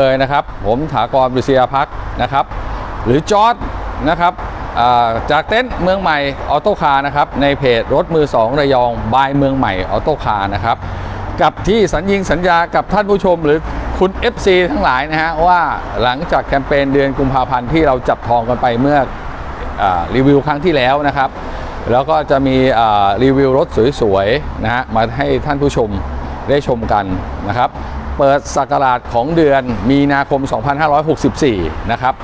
เลยนะครับ ผมถากรบุษยาพักนะครับ หรือจอร์ดนะครับจากเต็นท์เมืองใหม่ออโต้คาร์นะครับ ในเพจรถมือ 2 ระยองบายเมืองใหม่ออโต้คาร์นะครับ กับที่สัญญิงสัญญากับท่านผู้ชมหรือคุณ FC ทั้งหลายนะฮะ ว่าหลังจากแคมเปญเดือนกุมภาพันธ์ที่เราจับทองกันไปเมื่ออรีวิวครั้งที่แล้วนะครับ แล้วก็จะมีรีวิวรถสวยๆนะฮะมาให้ท่านผู้ชมได้ชมกันนะครับ เปิดสักราชของเดือนมีนาคม 2564 นะครับ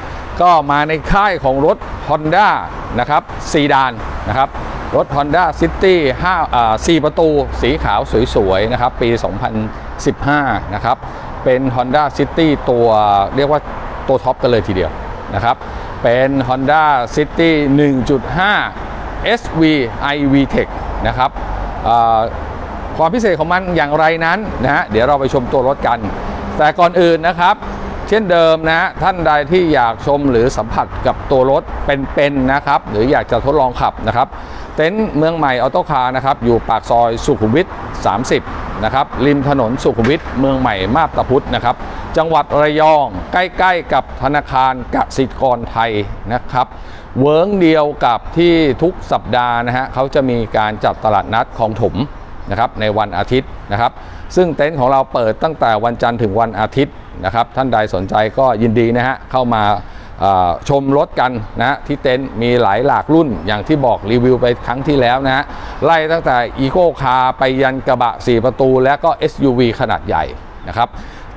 ก็มาในค่ายของรถ Honda นะครับซีดานนะครับ รถ Honda City 5อ่า4ประตูสีขาวสวยๆ นะครับ ปี 2015 นะครับ เป็น Honda City ตัวเรียกว่าตัวท็อปกันเลยทีเดียวนะครับเป็น Honda City 1.5 SV iV Tech นะครับอ่า ความพิเศษของมันอย่างไรนั้นนะฮะเดี๋ยวเราไปชมตัวรถกัน แต่ก่อนอื่นนะครับ เช่นเดิมนะฮะท่านใดที่อยากชมหรือสัมผัสกับตัวรถเป็นๆนะครับ หรืออยากจะทดลองขับนะครับเต็นท์เมืองใหม่ออโต้คาร์นะครับอยู่ปากซอยสุขุมวิท 30 นะครับริมถนนสุขุมวิทเมืองใหม่มาบตาพุธนะครับ จังหวัดระยองใกล้ๆกับธนาคารกสิกรไทยนะครับเวิร์งเดียวกับที่ทุกสัปดาห์นะฮะเขาจะมีการจัดตลาดนัดของถม นะครับในวันอาทิตย์นะครับ ซึ่งเต็นท์ของเราเปิดตั้งแต่วันจันทร์ถึงวันอาทิตย์นะครับ ท่านใดสนใจก็ยินดีนะฮะเข้ามาชมรถกันนะที่เต็นท์มีหลายหลากรุ่นอย่างที่บอกรีวิวไปครั้งที่แล้วนะฮะไล่ตั้งแต่อีโคคาร์ไปยันกระบะ 4 ประตู และก็ SUV ขนาดใหญ่นะครับ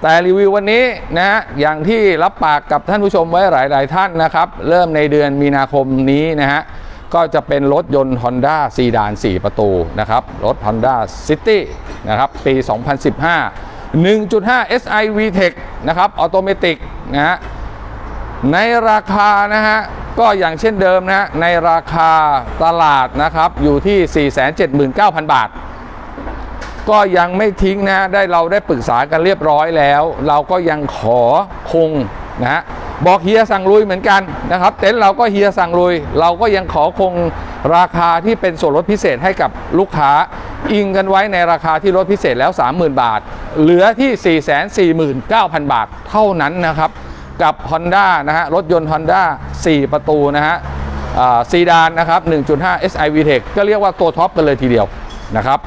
แต่รีวิววันนี้นะฮะอย่างที่รับปากกับท่านผู้ชมไว้หลาย ๆ ท่านนะครับ เริ่มในเดือนมีนาคมนี้นะฮะ ก็จะเป็นรถยนต์ Honda ซีดาน 4 ประตูนะครับ รถ Honda City นะครับ ปี 2015 1.5 SI VTEC นะครับออโตเมติกนะฮะในราคานะฮะก็อย่างเช่นเดิมนะฮะในราคาตลาดนะครับอยู่ที่ 479,000 บาท ก็ยังไม่ทิ้งนะได้เราได้ปรึกษากันเรียบร้อยแล้ว เราก็ยังขอคงนะฮะ บอกเฮียสั่งลุยเหมือนกันนะครับ เต็นท์เราก็เฮียสั่งลุย เราก็ยังขอคงราคาที่เป็นส่วนลดพิเศษให้กับลูกค้า อิงกันไว้ในราคาที่ลดพิเศษแล้ว 30,000 บาท เหลือที่ 449,000 บาทเท่านั้นนะครับ กับ Honda นะฮะรถยนต์ Honda 4 ประตูนะฮะซีดานนะครับ 1.5 SI VTEC ก็เรียกว่าตัวท็อปกันเลยทีเดียวนะครับ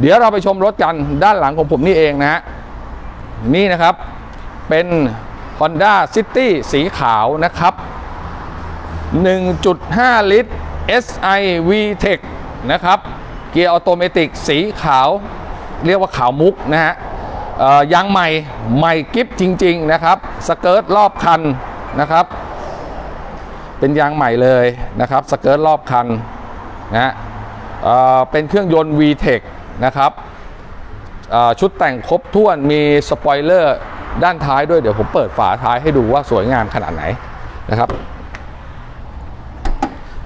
เดี๋ยวเราไปชมรถกันด้านหลังของผมนี่เองนะฮะนี่นะครับเป็น Honda City สีขาวนะครับ 1.5 ลิตร SI VTEC นะครับ เกียร์ออโตเมติกสีขาว เรียกว่าขาวมุกนะฮะยางใหม่ใหม่กิฟจริง ๆ นะครับ สเกิร์ตรอบคันนะครับ เป็นยางใหม่เลยนะครับ สเกิร์ตรอบคันนะฮะเเป็นเครื่องยนต์ VTEC นะครับชุดแต่งครบถ้วนมีสปอยเลอร์ ด้านท้ายด้วยเดี๋ยวผมเปิดฝาท้ายให้ดูว่าสวยงามขนาดไหนนะครับ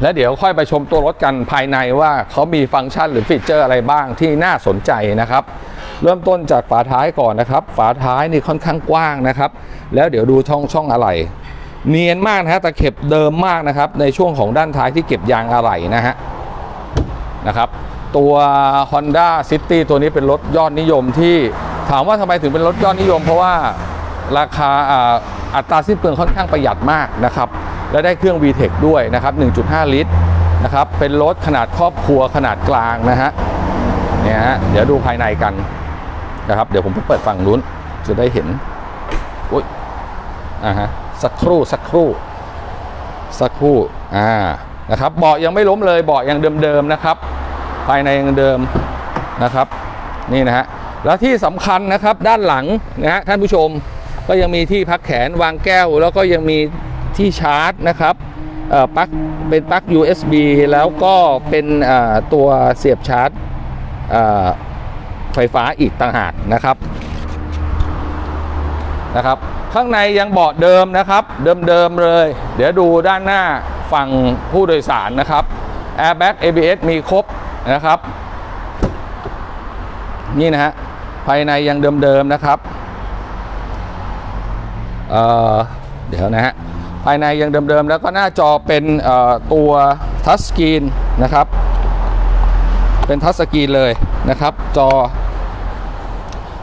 และเดี๋ยวค่อยไปชมตัวรถกันภายในว่าเขามีฟังก์ชันหรือฟีเจอร์อะไรบ้างที่น่าสนใจนะครับ เริ่มต้นจากฝาท้ายก่อนนะครับ ฝาท้ายนี่ค่อนข้างกว้างนะครับ แล้วเดี๋ยวดูช่องช่องอะไหล่เนียนมากนะฮะตะเข็บเดิมมากนะครับ ในช่วงของด้านท้ายที่เก็บยางอะไหล่นะฮะนะครับ ตัว Honda City ตัวนี้เป็นรถยอดนิยมที่ ถามว่าทำไมถึงเป็นรถยอดนิยม เพราะว่าราคาอัตราสิ้นเปลืองค่อนข้างประหยัดมากนะครับ และได้เครื่อง VTEC ด้วยนะครับ 1.5 ลิตรนะครับ เป็นรถขนาดครอบครัวขนาดกลางนะฮะเนี่ยฮะเดี๋ยวดูภายในกันนะครับ เดี๋ยวผมไปเปิดฝั่งนู้นจะได้เห็นอุ้ยอ่าฮะสักครู่สักครู่สักครู่อ่านะครับเบาะยังไม่ล้มเลยเบาะยังเดิมๆนะครับ ภายในยังเดิมนะครับ นี่นะฮะ แล้วที่สำคัญนะครับด้านหลังนะฮะท่านผู้ชมก็ยังมีที่พักแขนวางแก้ว แล้วก็ยังมีที่ชาร์จนะครับเอ่อปลั๊กเป็นปลั๊ก USB แล้วก็เป็นเอ่อตัวเสียบชาร์จเอ่อไฟฟ้าอีกต่างหากนะครับนะครับ ข้างในยังเบาะเดิมนะครับ เดิมๆเลย เดี๋ยวดูด้านหน้าฝั่งผู้โดยสารนะครับ Airbag ABS มีครบนะครับ นี่นะฮะ ภายในยังเดิมๆนะครับเเดี๋ยวนะฮะภายในยังเดิมๆแล้วก็หน้าจอเป็นตัวทัชสกรีนนะครับ เป็นทัชสกรีนเลยนะครับ จอ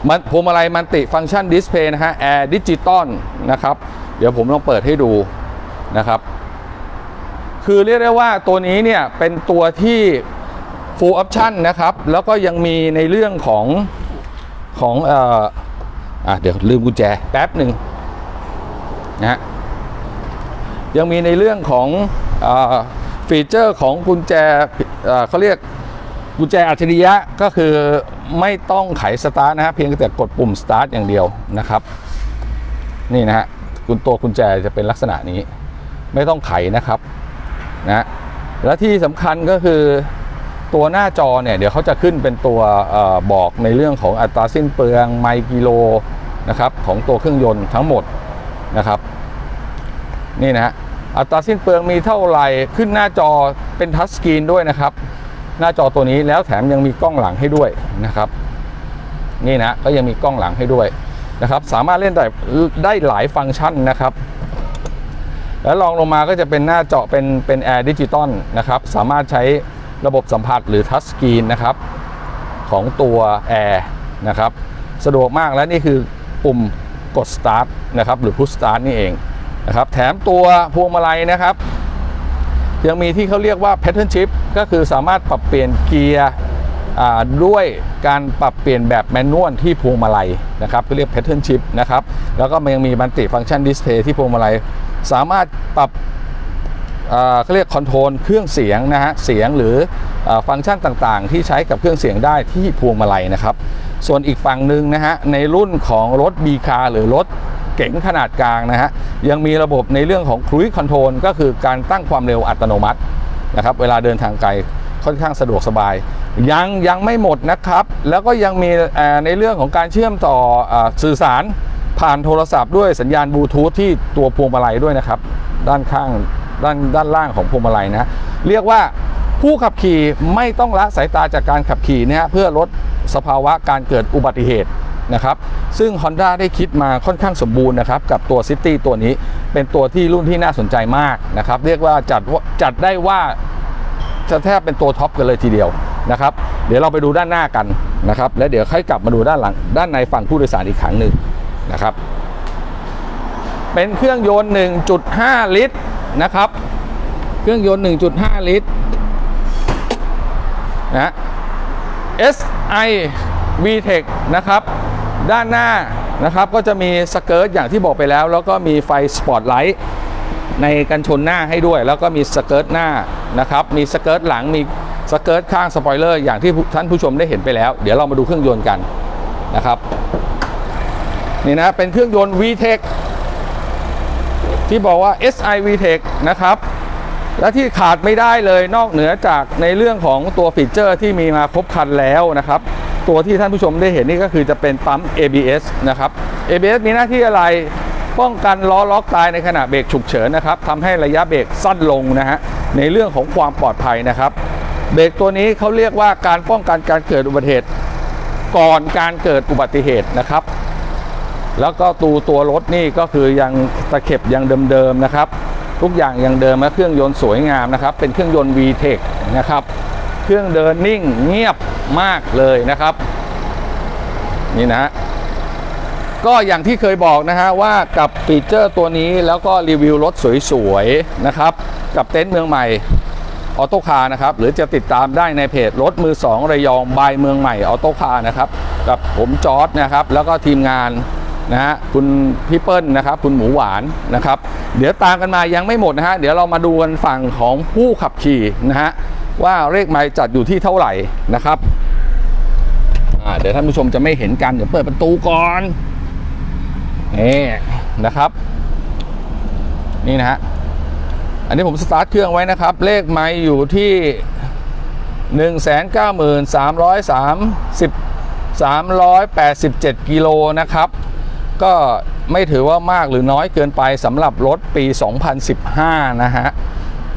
มันพวงมาลัยมันติฟังก์ชันดิสเพย์นะฮะแอร์ดิจิตอลนะครับ เดี๋ยวผมลองเปิดให้ดูนะครับ คือเรียกได้ว่าตัวนี้เนี่ยเป็นตัวที่ full option นะครับ แล้วก็ยังมีในเรื่องของ ของเอ่ออะเดี๋ยวลืมกุญแจแป๊บหนึ่งนะฮะยังมีในเรื่องของอฟีเจอร์ของกุญแจเอ่อเขาเรียกกุญแจอัจฉริยะก็คือไม่ต้องไขสตาร์ทนะฮะเพียงแต่กดปุ่มสตาร์ทอย่างเดียวนะครับ นี่นะฮะกุญตัวกุญแจจะเป็นลักษณะนี้ ไม่ต้องไขนะครับนะและที่สำคัญก็คือ ตัวหน้าจอเนี่ยเดี๋ยวเขาจะขึ้นเป็นตัวออบอกในเรื่องของอัตราสิ้นเปลืองไมล์กิโลนะครับของตัวเครื่องยนต์ทั้งหมดนะครับนี่นะฮะอัตราสิ้นเปลืองมีเท่าไหร่ขึ้นหน้าจอเป็นทัชสกรีนด้วยนะครับ หน้าจอตัวนี้แล้วแถมยังมีกล้องหลังให้ด้วยนะครับ นี่นะก็ยังมีกล้องหลังให้ด้วยนะครับ สามารถเล่นได้ได้หลายฟังก์ชันนะครับ แล้วลองลงมาก็จะเป็นหน้าจอเป็นเป็นแอร์ดิจิตอลนะครับ สามารถใช้ ระบบสัมผัสหรือทัชสกรีนนะครับของตัวแอร์นะครับสะดวกมากและนี่คือปุ่มกด start นะครับหรือ push start นี่เองนะครับแถมตัวพวงมาลัยนะครับ ยังมีที่เขาเรียกว่า pattern shift ก็คือสามารถปรับเปลี่ยนเกียร์ด้วยการปรับเปลี่ยนแบบแมนนวลที่พวงมาลัยนะครับก็เรียก pattern shift นะครับแล้วก็ยังมีบันติฟังก์ชันดิสเพย์ที่พวงมาลัย สามารถปรับ เขาเรียกคอนโทรลเครื่องเสียงนะฮะเสียงหรืออฟังก์ชันต่างๆ ที่ใช้กับเครื่องเสียงได้ที่พวงมาลัยนะครับ ส่วนอีกฝั่งหนึ่งนะฮะในรุ่นของรถ B คาหรือรถเก๋งขนาดกลางนะฮะยังมีระบบในเรื่องของ Cruise Control ก็คือการตั้งความเร็วอัตโนมัตินะครับเวลาเดินทางไกลค่อนข้างสะดวกสบาย ยังยังไม่หมดนะครับ แล้วก็ยังมีในเรื่องของการเชื่อมต่ออสื่อสารผ่านโทรศัพท์ด้วยสัญญาณบลูทูธที่ตัวพวงมาลัยด้วยนะครับ ด้านข้าง ด้านด้านล่างของพวงมาลัยนะเรียกว่าผู้ขับขี่ไม่ต้องละสายตาจากการขับขี่นะฮะเพื่อลดสภาวะการเกิดอุบัติเหตุนะครับ ซึ่ง Honda ได้คิดมาค่อนข้างสมบูรณ์นะครับ กับตัว City ตัวนี้เป็นตัวที่รุ่นที่น่าสนใจมากนะครับ เรียกว่าจัดว่าจัดได้ว่าจะแทบเป็นตัวท็อปกันเลยทีเดียวนะครับ เดี๋ยวเราไปดูด้านหน้ากันนะครับ แล้วเดี๋ยวค่อยกลับมาดูด้านหลัง ด้านในฝั่งผู้โดยสารอีกครั้งหนึ่งนะครับ เป็นเครื่องยนต์ 1.5 ลิตร นะครับ เครื่องยนต์ 1.5 ลิตรนะ SI VTEC นะครับ ด้านหน้านะครับก็จะมีสเกิร์ตอย่างที่บอกไปแล้ว แล้วก็มีไฟสปอตไลท์ในกันชนหน้าให้ด้วย แล้วก็มีสเกิร์ตหน้านะครับ มีสเกิร์ตหลังมีสเกิร์ตข้างสปอยเลอร์อย่างที่ท่านผู้ชมได้เห็นไปแล้ว เดี๋ยวเรามาดูเครื่องยนต์กันนะครับ นี่นะเป็นเครื่องยนต์ VTEC ที่บอกว่า SI VTEC นะครับ และที่ขาดไม่ได้เลยนอกเหนือจากในเรื่องของตัวฟีเจอร์ที่มีมาครบครันแล้วนะครับ ตัวที่ท่านผู้ชมได้เห็นนี่ก็คือจะเป็นปั๊ม ABS นะครับ ABS มีหน้าที่อะไรป้องกันล้อล็อกตายในขณะเบรกฉุกเฉินนะครับทำให้ระยะเบรกสั้นลงนะฮะในเรื่องของความปลอดภัยนะครับ เบรกตัวนี้เขาเรียกว่าการป้องกันการเกิดอุบัติเหตุก่อนการเกิดอุบัติเหตุนะครับ แล้วก็ตัวตัวรถนี่ก็คือยังตะเข็บยังเดิมๆนะครับ ทุกอย่างยังเดิมและเครื่องยนต์สวยงามนะครับ เป็นเครื่องยนต์ VTEC นะครับ เครื่องเดินนิ่งเงียบมากเลยนะครับ นี่นะฮะก็อย่างที่เคยบอกนะฮะว่ากับฟีเจอร์ตัวนี้แล้วก็รีวิวรถสวยๆนะครับ กับเต็นท์เมืองใหม่ออโต้คาร์นะครับ หรือจะติดตามได้ในเพจรถมือ 2 ระยองบายเมืองใหม่ออโต้คาร์นะครับ กับผมจอร์ดนะครับ แล้วก็ทีมงาน นะฮะคุณพี่เปิ้ลนะครับ คุณหมูหวานนะครับ เดี๋ยวตามกันมายังไม่หมดนะฮะเดี๋ยวเรามาดูกันฝั่งของผู้ขับขี่นะฮะว่าเลขไมล์จัดอยู่ที่เท่าไหร่นะครับเดี๋ยวท่านผู้ชมจะไม่เห็นกันเดี๋ยวเปิดประตูก่อนนี่นะครับ นี่นะฮะอันนี้ผมสตาร์ทเครื่องไว้นะครับ เลขไม้อยู่ที่1 9 3 3 387 กิโลนะครับ ก็ไม่ถือว่ามากหรือน้อยเกินไปสำหรับรถปี 2015 นะฮะ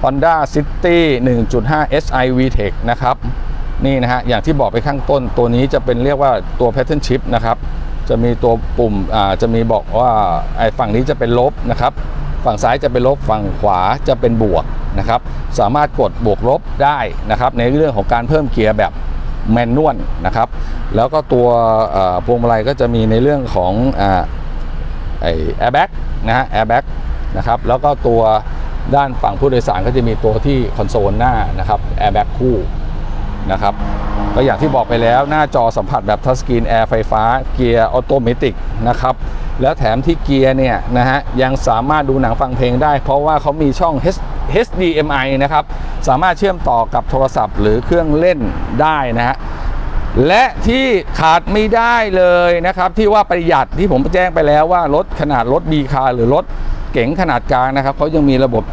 Honda City 1.5 SI VTEC นะครับ นี่นะฮะ อย่างที่บอกไปข้างต้นตัวนี้จะเป็นเรียกว่าตัว Pattern Shift นะครับ จะมีตัวปุ่มอ่าจะมีบอกว่าไอ้ฝั่งนี้จะเป็นลบนะครับ ฝั่งซ้ายจะเป็นลบฝั่งขวาจะเป็นบวกนะครับ สามารถกดบวกลบได้นะครับ ในเรื่องของการเพิ่มเกียร์แบบ แมนนวลนะครับ แล้วก็ตัวพวงมาลัยก็จะมีในเรื่องของแอร์แบ็กนะฮะแอร์แบ็กนะครับแล้วก็ตัวด้านฝั่งผู้โดยสารก็จะมีตัวที่คอนโซลหน้านะครับแอร์แบ็กคู่นะครับก็อย่างที่บอกไปแล้วหน้าจอสัมผัสแบบทัชสกรีนแอร์ไฟฟ้าเกียร์ออโตเมติกนะครับแล้วแถมที่เกียร์เนี่ยนะฮะยังสามารถดูหนังฟังเพลงได้ เพราะว่าเขามีช่อง H- HDMI นะครับ สามารถเชื่อมต่อกับโทรศัพท์หรือเครื่องเล่นได้นะฮะและที่ขาดไม่ได้เลยนะครับ ที่ว่าประหยัดที่ผมแจ้งไปแล้วว่ารถขนาดรถดีคาหรือรถเก๋งขนาดกลางนะครับเขายังมีระบบ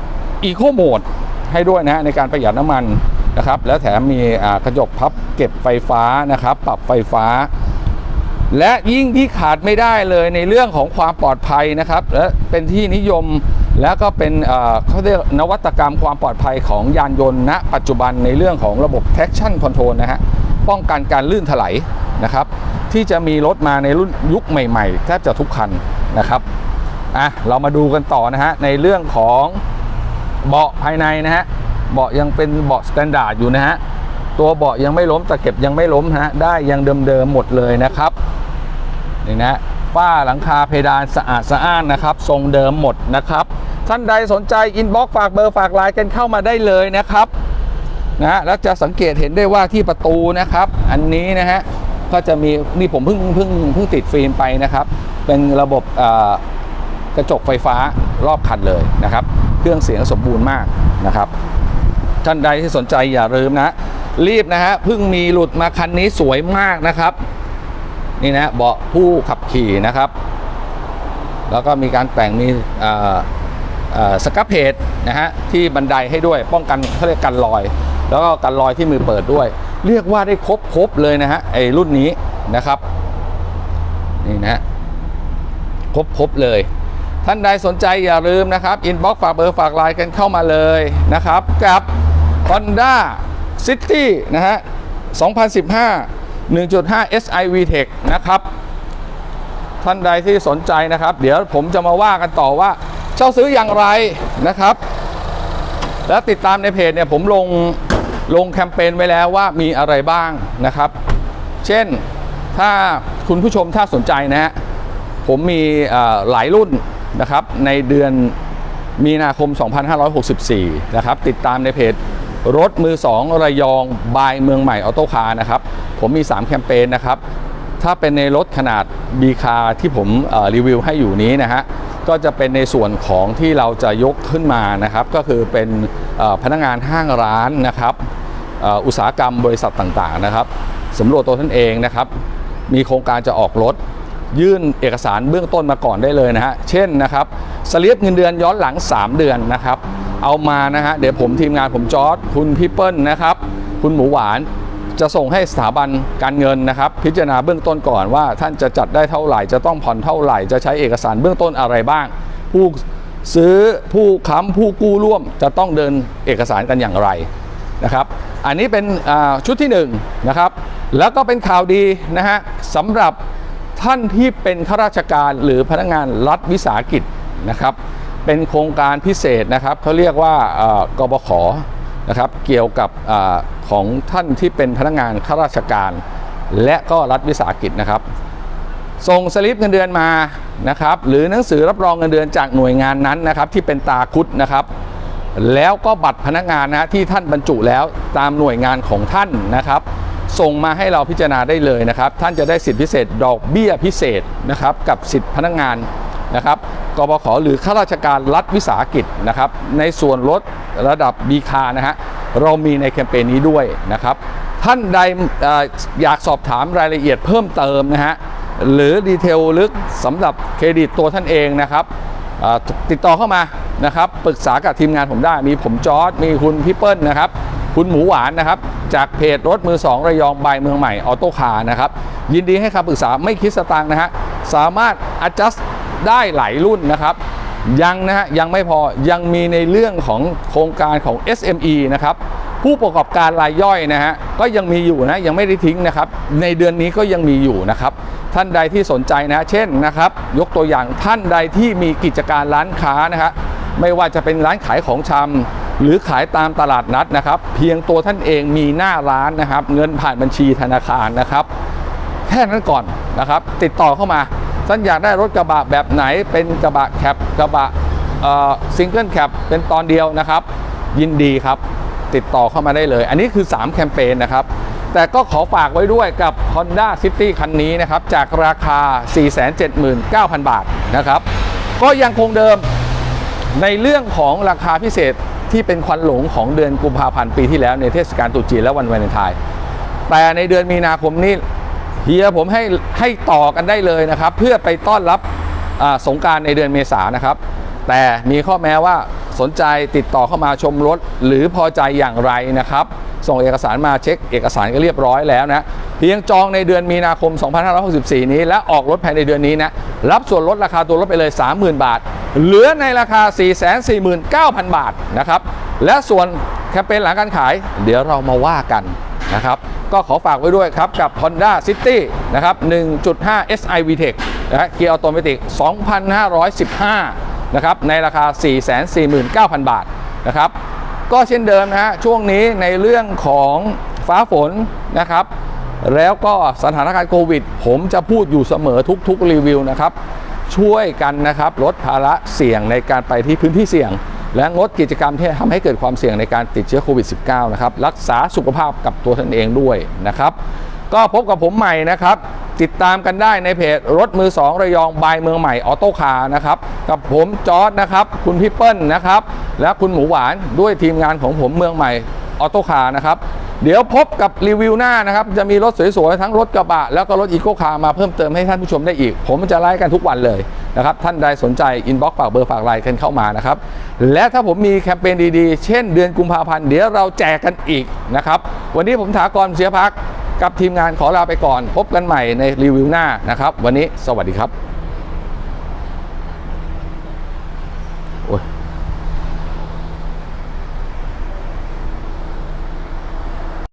Eco Mode ให้ด้วยนะฮะในการประหยัดน้ำมันนะครับ แล้วแถมมีกระจกพับเก็บไฟฟ้านะครับ ปรับไฟฟ้า และยิ่งที่ขาดไม่ได้เลยในเรื่องของความปลอดภัยนะครับ และเป็นที่นิยม แล้วก็เป็นเขาเรียกนวัตกรรมความปลอดภัยของยานยนต์ณปัจจุบันในเรื่องของระบบ traction control นะฮะป้องกันการลื่นถลายนะครับ ที่จะมีรถมาในรุ่นยุคใหม่ๆแทบจะทุกคันนะครับอะเรามาดูกันต่อนะฮะในเรื่องของเบาะภายในนะฮะเบาะยังเป็นเบาะสแตนดาร์ดอยู่นะฮะตัวเบาะยังไม่ล้มตะเข็บยังไม่ล้มฮะได้ยังเดิมๆหมดเลยนะครับนี่นะ ฝ้าหลังคาเพดานสะอาดสะอ้านนะครับ ทรงเดิมหมดนะครับ ท่านใดสนใจอินบ็อกฝากเบอร์ฝากไลน์กันเข้ามาได้เลยนะครับนะแล้วจะสังเกตเห็นได้ว่าที่ประตูนะครับ อันนี้นะฮะก็จะมีนี่ผมเพิ่งเพิ่งเพิ่งติดฟิล์มไปนะครับ เป็นระบบกระจกไฟฟ้ารอบคันเลยนะครับ เครื่องเสียงสมบูรณ์มากนะครับ ท่านใดที่สนใจอย่าลืมนะ รีบนะฮะเพิ่งมีหลุดมาคันนี้สวยมากนะครับ นี่นะเบาะผู้ขับขี่นะครับ แล้วก็มีการแต่งมีสกับเพจนะฮะที่บันไดให้ด้วยป้องกันเขาเรียกกันรอย แล้วก็กันรอยที่มือเปิดด้วย เรียกว่าได้ครบครบเลยนะฮะไอรุ่นนี้นะครับนี่นะฮะครบครบเลย ท่านใดสนใจอย่าลืมนะครับอินบ็อกฝากเบอร์ฝากไลน์กันเข้ามาเลยนะครับกับ Honda City นะฮะ2015 1.5 SI VTEC นะครับ ท่านใดที่สนใจนะครับ เดี๋ยวผมจะมาว่ากันต่อว่า เช่าซื้ออย่างไรนะครับ แล้วติดตามในเพจเนี่ยผมลงลงแคมเปญไว้แล้วว่ามีอะไรบ้างนะครับ เช่นถ้าคุณผู้ชมถ้าสนใจนะฮะผมมีหลายรุ่นนะครับในเดือนมีนาคม 2564 นะครับ ติดตามในเพจ รถมือ 2 ระยอง บายเมืองใหม่ออโต้คาร์นะครับ ผมมี 3 แคมเปญนะครับ ถ้าเป็นในรถขนาด B คาที่ผมรีวิวให้อยู่นี้นะฮะก็จะเป็นในส่วนของที่เราจะยกขึ้นมานะครับ ก็คือเป็นพนักงานห้างร้านนะครับอ่ออุตสาหกรรมบริษัทต่างๆนะครับสำรวจตัวท่านเองนะครับ มีโครงการจะออกรถ ยื่นเอกสารเบื้องต้นมาก่อนได้เลยนะฮะเช่นนะครับสลิปเงินเดือนย้อนหลัง 3 เดือนนะครับ เอามานะฮะเดี๋ยวผมทีมงานผมจอร์ดคุณพี่เปิ้ลนะครับ คุณหมูหวานจะส่งให้สถาบันการเงินนะครับ พิจารณาเบื้องต้นก่อนว่า ท่านจะจัดได้เท่าไหร่ จะต้องผ่อนเท่าไหร่ จะใช้เอกสารเบื้องต้นอะไรบ้าง ผู้ซื้อผู้ค้ำผู้กู้ร่วม จะต้องเดินเอกสารกันอย่างไรนะครับ อันนี้เป็นชุดที่1นงนะครับ แล้วก็เป็นข่าวดีนะฮะสำหรับท่านที่เป็นข้าราชการหรือพนักงานรัฐวิสาหกิจนะครับ เป็นโครงการพิเศษนะครับเขาเรียกว่ากบขนะครับเกี่ยวกับอของท่านที่เป็นพนักงานข้าราชการ และก็รัฐวิสาหกิจนะครับ ส่งสลิปเงินเดือนมานะครับหรือหนังสือรับรองเงินเดือนจากหน่วยงานนั้นนะครับที่เป็นตาคุดนะครับแล้วก็บัตรพนักงานนะฮะที่ท่านบรรจุแล้วตามหน่วยงานของท่านนะครับ ส่งมาให้เราพิจารณาได้เลยนะครับ ท่านจะได้สิทธิพิเศษดอกเบี้ยพิเศษนะครับกับสิทธิพนักงาน นะครับกบขหรือข้าราชการรัฐวิสาหกิจนะครับ ในส่วนลดระดับบีคานะฮะเรามีในแคมเปญนี้ด้วยนะครับ ท่านใดออยากสอบถามรายละเอียดเพิ่มเติมนะฮะหรือดีเทลลึกสำหรับเครดิตตัวท่านเองนะครับติดต่อเข้ามานะครับปรึกษากับทีมงานผมได้มีผมจอร์ดมีคุณพี่เปิ้ลนะครับ คุณหมูหวานนะครับ จากเพจรถมือ 2 ระยองบายเมืองใหม่ออโต้คาร์นะครับ ยินดีให้คำปรึกษาไม่คิดสตางค์นะฮะ สามารถ adjust ได้หลายรุ่นนะครับ ยังนะฮะยังไม่พอยังมีในเรื่องของโครงการของ SME นะครับผู้ประกอบการรายย่อยนะฮะก็ยังมีอยู่นะยังไม่ได้ทิ้งนะครับ ในเดือนนี้ก็ยังมีอยู่นะครับ ท่านใดที่สนใจนะเช่นนะครับ ยกตัวอย่างท่านใดที่มีกิจการร้านค้านะฮะไม่ว่าจะเป็นร้านขายของชำหรือขายตามตลาดนัดนะครับ เพียงตัวท่านเองมีหน้าร้านนะครับ เงินผ่านบัญชีธนาคารนะครับ แค่นั้นก่อนนะครับ ติดต่อเข้ามา ท่านอยากได้รถกระบะแบบไหน เป็นกระบะแคปกระบะซิงเกิลแคปเป็นตอนเดียวนะครับ ยินดีครับ ติดต่อเข้ามาได้เลย อันนี้คือ 3 แคมเปญนะครับ แต่ก็ขอฝากไว้ด้วยกับ Honda City คันนี้นะครับ จากราคา 479,000 บาทนะครับ ก็ยังคงเดิมในเรื่องของราคาพิเศษที่เป็นควันหลงของเดือนกุมภาพันธ์ปีที่แล้วในเทศกาลตรุษจีนและวันวาเลนไทน์แต่ในเดือนมีนาคมนี้ เฮียผมให้ให้ต่อกันได้เลยนะครับ เพื่อไปต้อนรับสงการในเดือนเมษายนะครับ แต่มีข้อแม้ว่าสนใจติดต่อเข้ามาชมรถ หรือพอใจอย่างไรนะครับ ส่งเอกสารมาเช็คเอกสารก็เรียบร้อยแล้วนะเพียงจองในเดือนมีนาคม 2564 นี้ และออกรถภายในเดือนนี้นะรับส่วนลดราคาตัวรถไปเลย 30,000 บาท เหลือในราคา 449,000 บาทนะครับและส่วนแคมเปญหลังการขาย เดี๋ยวเรามาว่ากันนะครับ ก็ขอฝากไว้ด้วยครับ กับ Honda City นะครับ 1.5 SI VTEC นะเกียร์ออโตเมติก 2,515 นะครับ ในราคา 449,000 บาทนะครับ ก็เช่นเดิมนะฮะ ช่วงนี้ในเรื่องของฟ้าฝนนะครับ แล้วก็สถานการณ์โควิด ผมจะพูดอยู่เสมอทุกๆรีวิวนะครับ ช่วยกันนะครับลดภาระเสี่ยงในการไปที่พื้นที่เสี่ยง และงดกิจกรรมที่ทำให้เกิดความเสี่ยงในการติดเชื้อโควิด -19 นะครับ รักษาสุขภาพกับตัวท่านเองด้วยนะครับ ก็พบกับผมใหม่นะครับ ติดตามกันได้ในเพจรถมือ 2 ระยองบายเมืองใหม่ออโต้คาร์นะครับ กับผมจอร์ดนะครับ คุณพี่เปิ้ลนะครับ และคุณหมูหวานด้วยทีมงานของผมเมืองใหม่ออโต้คาร์นะครับ เดี๋ยวพบกับรีวิวหน้านะครับ จะมีรถสวยๆ ทั้งรถกระบะ แล้วก็รถอีโคคาร์มาเพิ่มเติมให้ท่านผู้ชมได้อีก ผมจะไลฟ์กันทุกวันเลยนะครับ ท่านใดสนใจอินบ็อกซ์ฝากเบอร์ฝากไลน์กันเข้ามานะครับ และถ้าผมมีแคมเปญดีๆ เช่นเดือนกุมภาพันธ์เดี๋ยวเราแจกกันอีกนะครับ วันนี้ผมถากรเสียพักกับทีมงานขอลาไปก่อน พบกันใหม่ในรีวิวหน้านะครับ วันนี้สวัสดีครับ